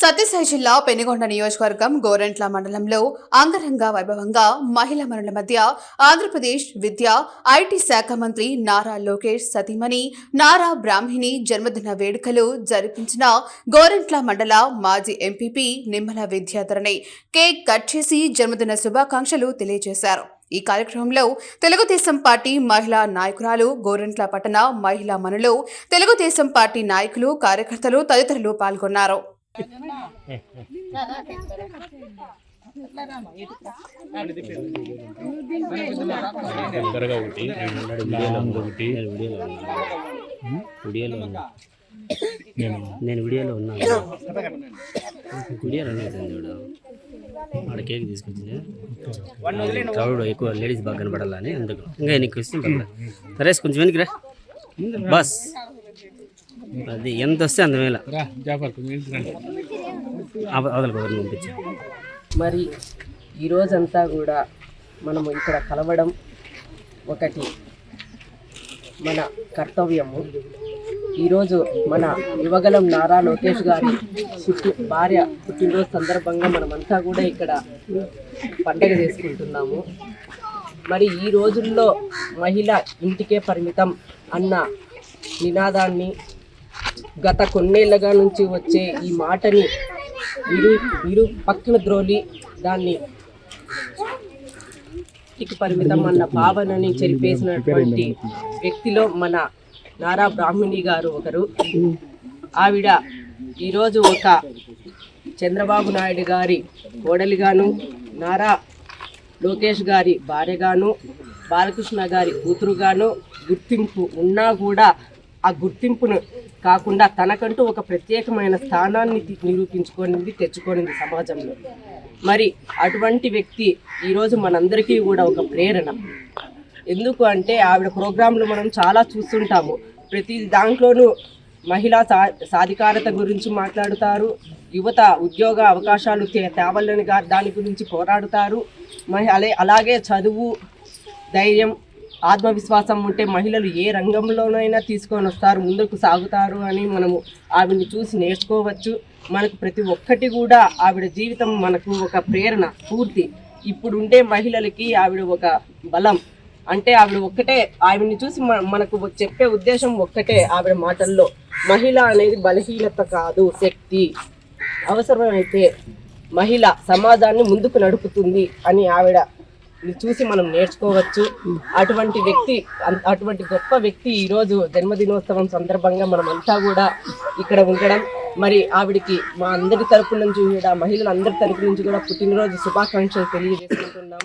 సత్యసాయి జిల్లా పెనుగొండ నియోజకవర్గం గోరెంట్ల మండలంలో అంగరంగ వైభవంగా మహిళా మనుల మధ్య ఆంధ్రప్రదేశ్ విద్య ఐటీ శాఖ మంత్రి నారా లోకేష్ సతీమణి నారా బ్రాహ్మిణి జన్మదిన వేడుకలు జరిపించిన గోరెంట్ల మండల మాజీ MPP Nimmala Vidyadharani cake cut చేసి జన్మదిన శుభాకాంక్షలు తెలియజేశారు. ఈ కార్యక్రమంలో తెలుగుదేశం పార్టీ మహిళా నాయకురాలు గోరెంట్ల పట్టణ మహిళా మనులు తెలుగుదేశం పార్టీ నాయకులు కార్యకర్తలు తదితరులు పాల్గొన్నారు. దగ్గరగా ఒకటి ఒకటి వీడియోలో ఉన్నా నేను నేను వీడియోలో ఉన్నాను వీడియో రన్ అవుతుంది చూడు ఆడ కేక్ తీసుకొచ్చింది క్రౌడ్ ఎక్కువ లేడీస్ బాగా కనపడాలని అందుకు ఇంకా నీకు ఇష్టం సరే కొంచెం వెనక్కి రా బస్ అది ఎంత వస్తే అంత. అవతల కుదరని పంపించు. మరి ఈరోజంతా కూడా మనము ఇక్కడ కలవడం ఒకటి మన కర్తవ్యము. ఈరోజు మన యువగలం నారా లోకేష్ గారి పుట్టి భార్య పుట్టినరోజు సందర్భంగా మనమంతా కూడా ఇక్కడ పండగ చేసుకుంటున్నాము. మరి ఈ రోజుల్లో మహిళ ఇంటికే పరిమితం అన్న నినాదాన్ని గత కొన్నేళ్ళగా నుంచి వచ్చే ఈ మాటని ఇరు ఇరు పక్కన ద్రోలి దాన్ని పరిమితం అన్న భావనని చెరిపేసినటువంటి వ్యక్తిలో మన నారా బ్రాహ్మణి గారు ఒకరు. ఆవిడ ఈరోజు ఒక చంద్రబాబు నాయుడు గారి కోడలిగాను నారా లోకేష్ గారి భార్యగాను బాలకృష్ణ గారి కూతురుగాను గుర్తింపు ఉన్నా కూడా ఆ గుర్తింపును కాకుండా తనకంటూ ఒక ప్రత్యేకమైన స్థానాన్ని నిరూపించుకొనింది తెచ్చుకొనింది సమాజంలో. మరి అటువంటి వ్యక్తి ఈరోజు మనందరికీ కూడా ఒక ప్రేరణ. ఎందుకు అంటే ఆవిడ ప్రోగ్రాంలు మనం చాలా చూస్తుంటాము. ప్రతి దాంట్లోనూ మహిళా సా సాధికారత గురించి మాట్లాడుతారు. యువత ఉద్యోగ అవకాశాలు తేవాలని దాని గురించి పోరాడుతారు. మహి అలాగే చదువు ధైర్యం ఆత్మవిశ్వాసం ఉంటే మహిళలు ఏ రంగంలోనైనా తీసుకొని వస్తారు ముందుకు సాగుతారు అని మనము ఆవిడని చూసి నేర్చుకోవచ్చు. మనకు ప్రతి ఒక్కటి కూడా ఆవిడ జీవితం మనకు ఒక ప్రేరణ పూర్తి ఇప్పుడు ఉండే మహిళలకి ఆవిడ ఒక బలం. అంటే ఆవిడ ఒక్కటే ఆవిడని చూసి మనకు చెప్పే ఉద్దేశం ఒక్కటే ఆవిడ మాటల్లో. మహిళ అనేది బలహీనత కాదు శక్తి. అవసరమైతే మహిళ సమాజాన్ని ముందుకు నడుపుతుంది అని ఆవిడ చూసి మనం నేర్చుకోవచ్చు. అటువంటి వ్యక్తి అటువంటి గొప్ప వ్యక్తి ఈరోజు జన్మదినోత్సవం సందర్భంగా మనం అంతా కూడా ఇక్కడ ఉండడం. మరి ఆవిడికి మా అందరి తరపు నుంచి కూడా మహిళలందరి తరపు నుంచి కూడా పుట్టినరోజు శుభాకాంక్షలు తెలియజేసుకుంటున్నాం.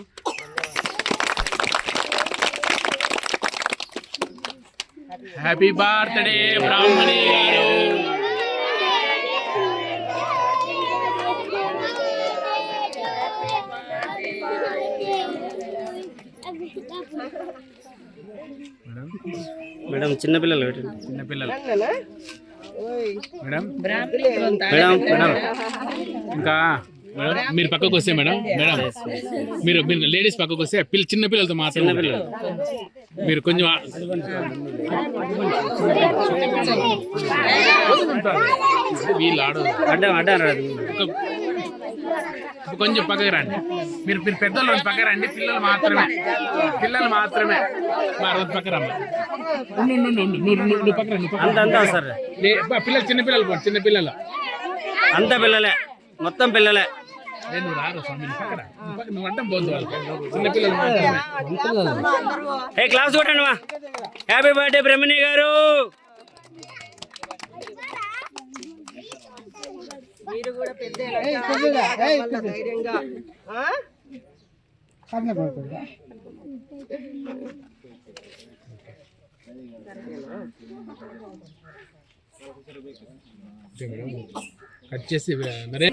హ్యాపీ బర్త్డే బ్రాహ్మణి మేడం చిన్నపిల్లలు చిన్నపిల్లలు మేడం? Madam madam. ఇంకా మేడం మీరు పక్కకు వస్తే మేడం మేడం. మీరు మీరు లేడీస్ పక్కకు వస్తే పిల్ల చిన్న పిల్లలతో మాత్రం మీరు కొంచెం వీళ్ళు ఆడు అడ్డం అడ్డం రాదు ఒక- కొంచెం పక్కకి రండి. మీరు మీరు పెద్దలు పక్కకి రండి. పిల్లలు మాత్రమే. పిల్లలు మాత్రమే. మా రోజు పక్క రమ్మ. నువ్వు నువ్వు నువ్వు పక్కన రా, నువ్వు పక్కన అంత అంతా వస్తారు లే- బా, పిల్లలు చిన్న పిల్లలు పోండి చిన్న పిల్లలు. అంత పిల్లలే. మొత్తం పిల్లలే. నువ్వు రారు స్వామి పక్కన రా. నువ్వు చిన్న పిల్లలు మాత్రమే. ఏ క్లాస్ కొట్టండి మా. హ్యాపీ బర్త్డే బ్రహ్మణి గారు. కూడా పెద్ద ధైర్యంగా ఆ? కట్ చేసి మరే?